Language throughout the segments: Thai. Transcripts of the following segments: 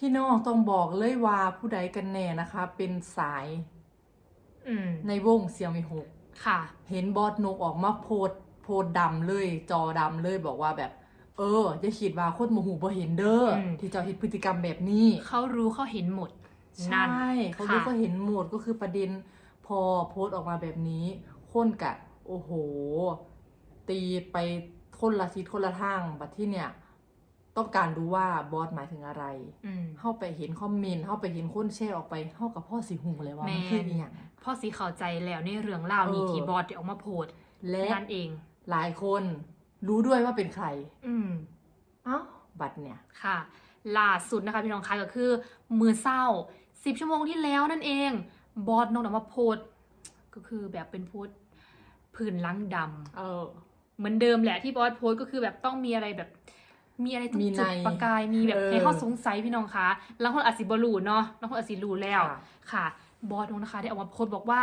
พี่น้องต้องบอกเลยว่าผู้ใดกันแน่นะคะ เป็นสายอืมในวงเซียวมีหกค่ะ เห็นบอสนกออกมาโพดโพดดำเลย จอดำเลยบอกว่าแบบ เออจะคิดว่าโคตรโมโหบ่เห็นเด้ออม ที่เจ้าเห็นพฤติกรรมแบบนี้ เขารู้เขาเห็นหมดใชนั่น่เขารู้ค่ะ ก็เห็นหมดก็คือประเด็นพอโพสต์ออกมาแบบนี้คนกะโอ้โห ตีไปคนละทิศคนละทางบัดที่เนี่ย ต้องการรู้ว่าบอสหมายถึงอะไร อืม เข้าไปเห็นคอมเมนต์เข้าไปเห็นคนแชร์ออกไปเข้ากับพ่อสีหูเลยว่าแม่ มันคืออหย่าง พ่อสีเข้าใจแล้วในเรื่องเล่าวนี้เออ ที่บอสได้ออกมาโพสต์และนั่นเอง หลายคนรู้ด้วยว่าเป็นใคร อืม เอ้า บัตรเนี่ย ค่ะล่าสุดนะคะพี่น้องคะก็คือมือเศร้าสิบชั่วโมงที่แล้วนั่นเอง บอสน้องออกมาโพสต์ก็คือแบบเป็นโพสต์ผื่นหลังดำเออ เหมือนเดิมแหละที่บอสโพสต์ก็คือแบบต้องมีอะไรแบบ มีอะไรต้องมีจุดในประกายมีแบบเออให้เขาสงสัยพี่น้องคะแล้วคนอาจสิบรูเนาะแล้วคนอาจสิรู้แล้วค่ะค่ะบอสน้องนะคะได้ออกมาโพสต์บอกว่า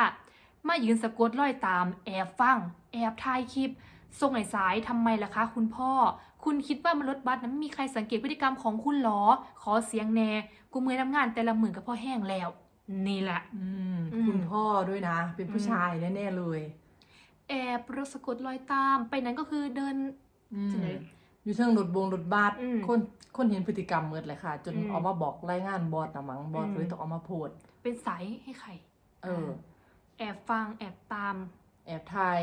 มายืนสะกดรอยตามแอบฟัง แอบถ่ายคลิปส่งไอ้สายทำไมล่ะคะ คุณพ่อ คุณคิดว่ามันรถบัสนั้นไม่มีใครสังเกตพฤติกรรมของคุณหรอ ขอเสียงแน่กูเมื่อยทำงานแต่ละหมื่นกับพ่อแห้งแล้ว นี่แหละอืมอืมคุณพ่อด้วยนะ เป็นผู้อืมชายแน่ๆเลย แอบรถสะกดรอยตามไปนั้นก็คือเดิน อืมจังไดอยู่เชิงรถบงรถบัสอืมคนคนเห็นพฤติกรรมเมิดเลยค่ะ จนอืมออกมาบอกรายงานบอสนะมั้งบอสอืมก็เลยต้องเออกมาโพสต์เป็นสายให้ใคร เออ แอบฟังแอบตาม แอบถ่าย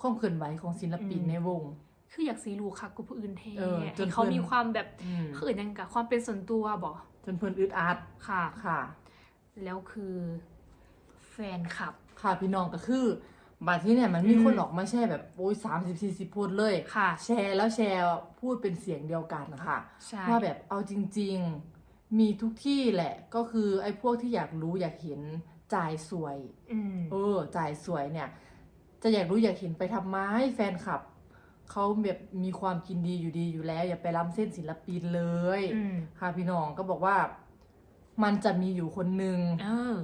ความเคลื่อนไหวของศิลปินอืม ในวง คืออยากสีรู้ค่ะกูผู้อื่นเทเออจน ให้เขาเพื่อนมีความแบบอืมเขาอื่นยังกับความเป็นส่วนตัวบอกจนเพิ่นอึดอัดค่ะ ค่ะ แล้วคือ แฟนคลับ ค่ะพี่น้องก็คือ บัดที่เนี่ยมันมีอืมคนออกมาแชร์แบบโอ้ยสามสิบสี่สิบโพสต์เลยค่ะ แชร์แล้วแชร์พูดเป็นเสียงเดียวกันค่ะใช่ว่าแบบเอาจริง ๆ มีทุกที่แหละก็คือไอ้พวกที่อยากรู้อยากเห็นจ่ายสวยอืมเออจ่ายสวยเนี่ย จะอยากรู้อยากเห็นไปทำไมแฟนคลับเขาแบบมีความกินดีอยู่ดีอยู่แล้ว อย่าไปล้ำเส้นศิลปินเลยอืมค่ะพี่น้องก็บอกว่า มันจะมีอยู่คนหนึ่งเออ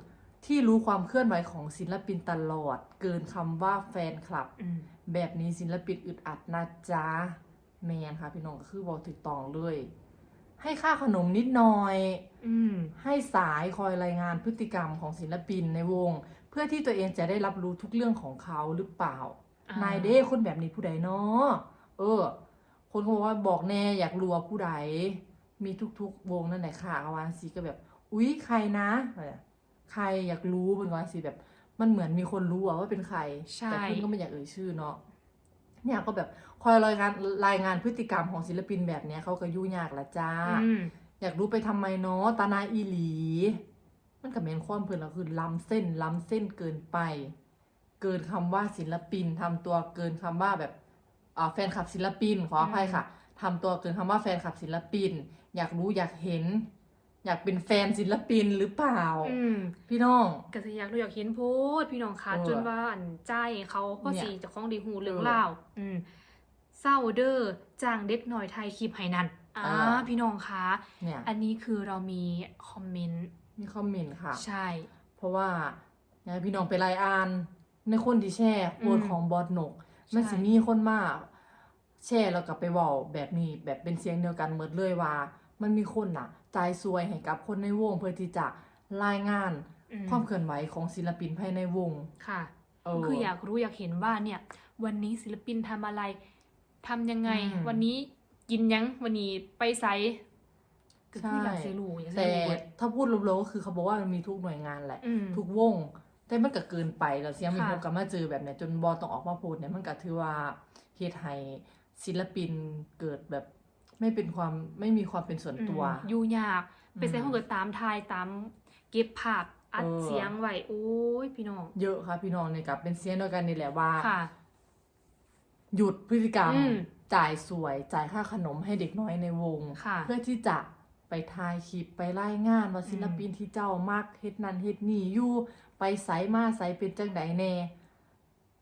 ที่รู้ความเคลื่อนไหวของศิลปินตลอด เกินคำว่าแฟนคลับ อืมแบบนี้ศิลปินอึดอัดนะจ๊ะแมนค่ะ พี่น้องก็คือบอกถึกตองเลย ให้ค่าขนมนิดหน่อย อืมให้สายคอยรายงานพฤติกรรมของศิลปินในวง เพื่อที่ตัวเองจะได้รับรู้ทุกเรื่องของเขาหรือเปล่า อ่านนายเด้คนแบบนี้ผู้ใดเนาะเออ คนเขาบอกว่าบอกแน่อยากรู้ว่าผู้ใด มีทุกๆวงนั่นแหละค่ะวานสีก็แบบ อุ๊ยใครนะแบบ ใครอยากรู้เป็นวานสีแบบ มันเหมือนมีคนรู้อะว่าเป็นใครใช่ แต่เพื่อนก็ไม่อยากเอ่ยชื่อเนาะเนี่ยก็แบบคอยรายงานรายงานพฤติกรรมของศิลปินแบบเนี้ยเขาก็ยุ่งยากละจ้า อืมอยากรู้ไปทำไมเนาะตานาอีหลี มันกับเมนความเพื่อนเราคือล้ำเส้นล้ำเส้นเกินไป เกินคำว่าศิลปินทำตัวเกินคำว่าแบบอ่าแฟนคลับศิลปินขออภัยค่ะทำตัวเกินคำว่าแฟนคลับศิลปิน อยากรู้อยากเห็น อยากเป็นแฟนศิลปินหรือเปล่า อืมพี่น้อง ก็จะอยากรู้อยากเห็นโพสต์พี่น้องคะเออจนว่าอันใจเขาพ่อเนี่ยสีเจะคล้าของดีหูเรื่องเออเล่าวอืมเศร้าเด้อจ้างเด็กหน่อยไทยคลิปให้นั่นอ่าเออพี่น้องคะเนี่ยอันนี้คือเรามีคอมเมนต์มีคอมเมนต์ค่ะ ใช่ เพราะว่าอยากให้พี่น้องไปไลน์อ่าน ในคนที่แชร์โพสต์อืมของบอสหนกใช่มันสิมีคนมาแชร์แล้วกลับไปเว้าแบบนี้แบบเป็นเสียงเดียวกันหมดเลยว่า มันมีคนน่ะจ่ายซวยให้กับคนในวงเพื่อที่จะรายงานอืมความเคลื่อนไหวของศิลปินภายในวงค่ะเออคืออยากรู้อยากเห็นว่าเนี่ย วันนี้ศิลปินทำอะไรทำยังไงอืมวันนี้กินยังวันนี้ไปไซก็คืออยากใช่สิรู้อยากสิแต่รู้เบิดถ้าพูดรวมๆก็คือเขาบอกว่ามันมีทุกหน่วยงานแหละอืมทุกวง แต่มันก็เกินไปแล้วเสียงมีค่ะโอกาสมาเจอแบบเนี้ยจนบอต้องออกมาพูดเนี่ยมันก็ถือว่าเฮ็ดให้ศิลปินเกิดแบบ ไม่เป็นความไม่มีความเป็นส่วนตัวอืมอยู่ยาก ไปใส่อืมห้องเกิดตามทายตามเก็บภาพอัดเออเสียงไว้โอ้ยพี่น้อง เยอะค่ะพี่น้องเนี่ยกับเป็นเสียงเดียวกันนี่แหละว่าค่ะหยุดพฤติกรรมอืมจ่ายสวยจ่ายค่าขนมให้เด็กน้อยในวงค่ะเพื่อที่จะไปถ่ายคลิปไปรายงานว่าศิลปินที่เจ้ามักเฮ็ดนั่นเฮ็ดนี่อยู่ไปไสมาไสเป็นจังใดแน่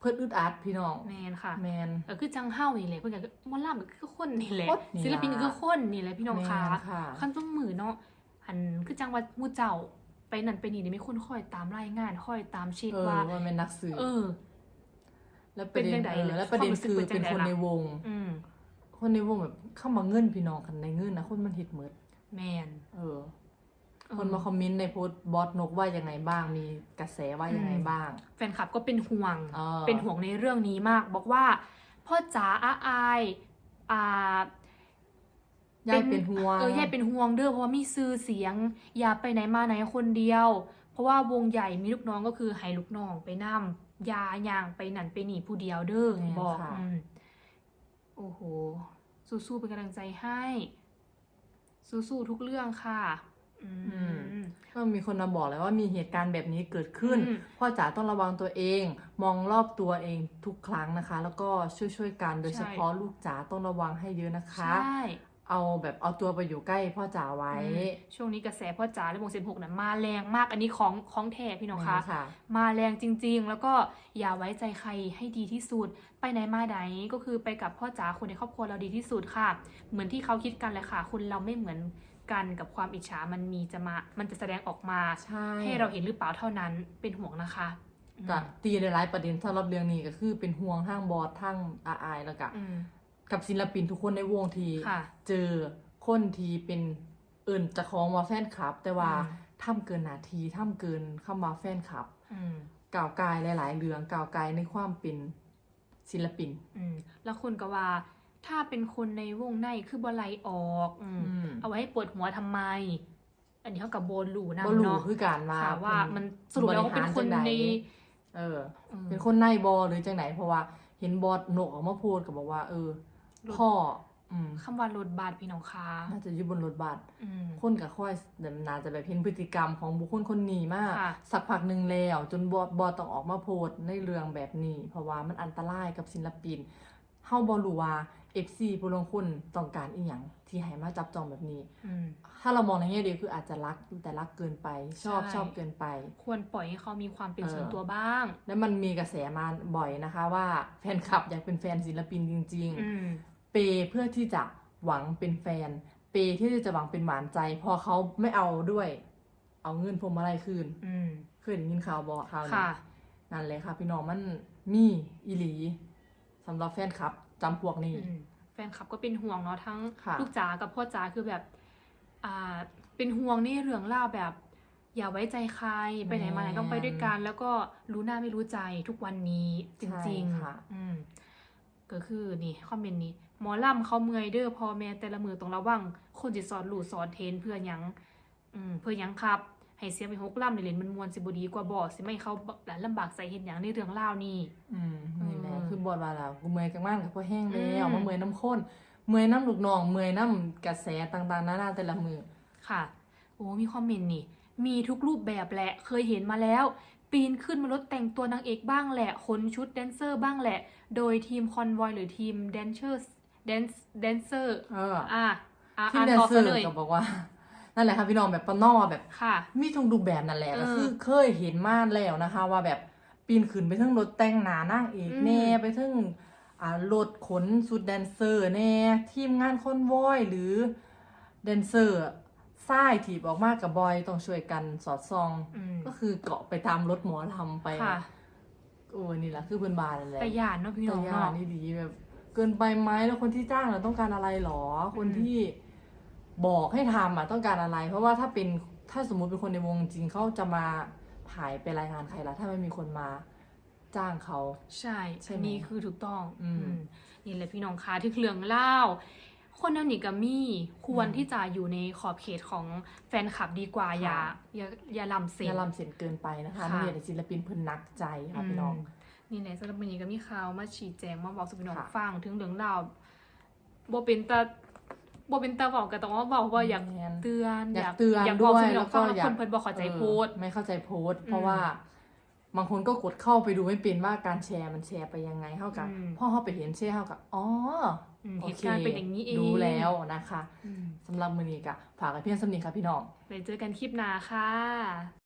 เพื่อนอึดอัดพี่น้องแมนค่ะแมนเออคือจังเฮ้านี่แหละเพื่อนก็มอลล่ามันคือคนนี่แหละ คนนี่ศิลปินล่ะก็คือคนนี่แหละพี่น้องแม่คะนค่ะ ขั้นต้องมือเนาะหันคือจังว่าหมูเจ้าไปนั่นไปนี่เนี่ยมีคนคอยตามรายงานคอยตามเช็คเออว่า ว่าเป็นนักสื่อ เออ แล้วประเด็นเป็นจังใดเออแล้วประเด็นความรู้สึกคือเป็นจัเป็งนใดคนล่ะ ในวง อืมคนในวงแบบเข้ามาเงินพี่น้องกันในเงินนะคนมันเฮ็ดหมดแมน เออ คนมาคอมเมนต์ในโพสต์บอสนกว่ายังไงบ้าง มีกระแสว่ายังไงบ้าง แฟนคลับก็เป็นห่วง เออ เป็นห่วงในเรื่องนี้มาก บอกว่า พ่อจ๋าอาอายอ่ายายเป็นห่วง เออยายเป็นห่วงเด้อเพราะว่ามีซื้อเสียง อย่าไปไหนมาไหนคนเดียว เพราะว่าวงใหญ่มีลูกน้องก็คือให้ลูกน้องไปนำยาย่างไปนั่นไปนี่ผู้เดียวเด้อแม่นบอกค่ะ อืมโอ้โห สู้ๆเป็นกำลังใจให้ สู้ๆทุกเรื่องค่ะอืม ก็มีคนมาบอกเลยว่ามีเหตุการณ์แบบนี้เกิดขึ้นอืมพ่อจ๋าต้องระวังตัวเอง มองรอบตัวเองทุกครั้งนะคะ แล้วก็ช่วยๆกันโดยใช่เฉพาะลูกจ๋าต้องระวังให้เยอะนะคะใช่ เอาแบบเอาตัวไปอยู่ใกล้พ่อจ๋าไว้อืมช่วงนี้กระแสพ่อจ๋าและวงเซนหกนะมาแรงมากอันนี้ของของแท้พี่น้องคะค่ะมาแรงจริง ๆ แล้วก็อย่าไว้ใจใครให้ดีที่สุด ไปไหนมาไหนก็คือไปกับพ่อจ๋าคนในครอบครัวเราดีที่สุดค่ะ เหมือนที่เขาคิดกันเลยค่ะคนเราไม่เหมือนกันกับความอิจฉามันมีจะมา มันจะแสดงออกมาใช่ให้เราเห็นหรือเปล่าเท่านั้นเป็นห่วงนะคะอืมก็ตีในหลายประเด็นสำหรับเรื่องนี้ก็คือเป็นห่วงทางบอสทางอาอายแล้วก็อืม กับศิลปินทุกคนในวงทีค่ะ เจอคนทีเป็นเอิ่นจะคล้องว่าแฟนคลับ แต่ว่าอืมทำเกินหนาทีทำเกินเข้ามาแฟนคลับ อืม ก่าวกายหลาย ๆ เรื่องก่าวกายในความเป็นศิลปิน อืม แล้วคนก็ว่า ถ้าเป็นคนในวงในคือบอลไลออกอืม อืมเอาไว้ให้ปวดหัวทำไม อันนี้เขากับโบนหลูนะบ่รู้เนาะคือการมาค่ะว่าเป็มันสรุปแล้วว่าเป็นคนบริหารจังในเออ อืมเป็นคนในบอหรือจังไหนเพราะว่า เห็นบอสนกออกมาพูดกับบอกว่า เออ พ่ออืมคำว่ารถบาดพี่น้องคะน่าจะอยู่บนรถบัสอืม คนกับค่อยเดี๋ยวน่าจะแบบเห็นพฤติกรรมของบุคคลคนนี้มาก ค่ะ สักพักหนึ่งแล้ว จนบอสบอสต้องออกมาโพสต์ในเรื่องแบบนี้ เพราะว่ามันอันตรายกับศิลปิน เฮาบ่รู้ว่า FC ผู้ลงทุนต้องการอีหยังที่ให้มาจับจองแบบนี้ อืม ถ้าเรามองในแง่ดีคืออาจจะรักแต่รักเกินไป ชอบใช่ ชอบเกินไป ควรปล่อยให้เขามีความเป็นเออส่วนตัวบ้าง แล้วมันมีกระแสมาบ่อยนะคะ ว่าแฟนคลับอยากเป็นแฟนศิลปินจริง อืม ๆ เปย์เพื่อที่จะหวังเป็นแฟน เปย์ที่จะหวังเป็นหวานใจ พอเขาไม่เอาด้วย เอาเงินพวงมาลัยคืนอืม เคยได้ยินข่าวบอกข่าวนี้ค่ะ นั่นเลยค่ะ พี่น้องมันมีอีหลีสำหรับแฟนคลับจำพวกนี้อืมแฟนคลับก็เป็นห่วงเนาะทั้งค่ะลูกจ๋ากับพ่อจ๋าคือแบบ อ่า เป็นห่วงนี่เรื่องเล่าวแบบ อย่าไว้ใจใครไปไหนมาไหนต้องไปด้วยกัน แล้วก็รู้หน้าไม่รู้ใจทุกวันนี้จริงใช่ค่ะๆอืมก็คือนี่คอมเมนต์นี้หมอล่ำเขาเมื่อยเด้อพ่อแม่แต่ละมือต้องระวังคนจิสอนหลู่สอนเทรนเพื่อหยังอืมเพื่อหยังครับ ให้เสียงไปหกล่ำในเลนมันมวนสิบดีกว่าบ่สิไม่เขาหลานลำบากใส่เห็นอย่างในเรื่องเล่าวนี่อืมนี่แหละอืมคือบอดว่าแล้วกูเมื่อยกันมากกับพ่อแห้งแล้วอืมมาเมื่อยน้ำข้นเมื่อยน้ำลูกน้องเมื่อยน้ำกระแสต่างๆนานาแต่ละมือค่ะโอ้มีคอมเมนต์นี่มีทุกรูปแบบแหละเคยเห็นมาแล้ว ปีนขึ้นมารถแต่งตัวนางเอกบ้างแหละขนชุดแดนเซอร์บ้างแหละ โดยทีมคอนวอยหรือทีมแดนเซอร์แดนแดนเซอร์เอออะอะที่อ่านแดนต่อเซอซะร์เลยก็บอกว่า นั่นแหละค่ะพี่น้องแบบปะนอแบบค่ะ มีทุกรูปแบบนั่นแหละเออก็คือเคยเห็นมาแล้วนะคะ ว่าแบบปีนขึ้นไปถึงรถแต่งหนานั่งเอกอืมแน่ไปถึงอ่ารถขนสุดแดนเซอร์แน่ทีมงานคอนวอยหรือแดนเซอร์ซ้ายถีบออกมากับบอยต้องช่วยกันสอดส่องอืมก็คือเกาะไปตามรถหมอทำไปค่ะโอ้นี่แหละคือเพื่อนบานนั่นแหละแต่หยานเนาะพี่น้แต่องยาเนาะนี่ดีแบบ เกินไปไหมแล้วคนที่จ้างเราต้องการอะไรหรอ คนอืมที่ บอกให้ทำอะต้องการอะไร เพราะว่าถ้าเป็นถ้าสมมุติเป็นคนในวงจริงเขาจะมาถ่ายไปรายงานใครล่ะถ้าไม่มีคนมาจ้างเขา ใช่ใช่อันไหมนี้คือถูกต้องอืมอืม นี่แหละพี่น้องคะที่เครื่องเล่า คนนั้นนี่กับมี่ควรอืมที่จะอยู่ในขอบเขตของแฟนคลับดีกว่าอย่าค่ะอย่าอย่าลำเซ็อย่าลำเสียนเกินไปนะคะค่ะไม่อยากให้ศิลปินเพิ่นนักใจค่ะพี่น้องมนี่แหละสำหรับวันนี้ก็มีข่าวมาชี้แจงมาบอกสุพี่น้องค่ะฟังถึงเรื่องราวบ่เป็นตา บ่เป็นตาบอกก็ต้องว่าบอกว่าอยากแม่นเตือนอยากเตือนอยากบด้อกวยสุพี่น้องฟังแล้วก็แล้วอยากคนเพิ่นบ่เข้าใจโพสต์เออไม่เข้าใจโพสต์อืมเพราะว่า บางคนก็กดเข้าไปดูไม่เป็นว่าการแชร์มันแชร์ไปยังไงเท่ากับอืมพ่อเขาไปเห็นแชร์เท่ากับอ๋ออืมโอเหตุเคการณ์เป็นอย่างนี้เองรู้แล้วนะคะอืมสำหรับมือนี้กะฝากกับเพื่อนสำนีค่ะพี่น้องไปเจอกันคลิปหน้าค่ะ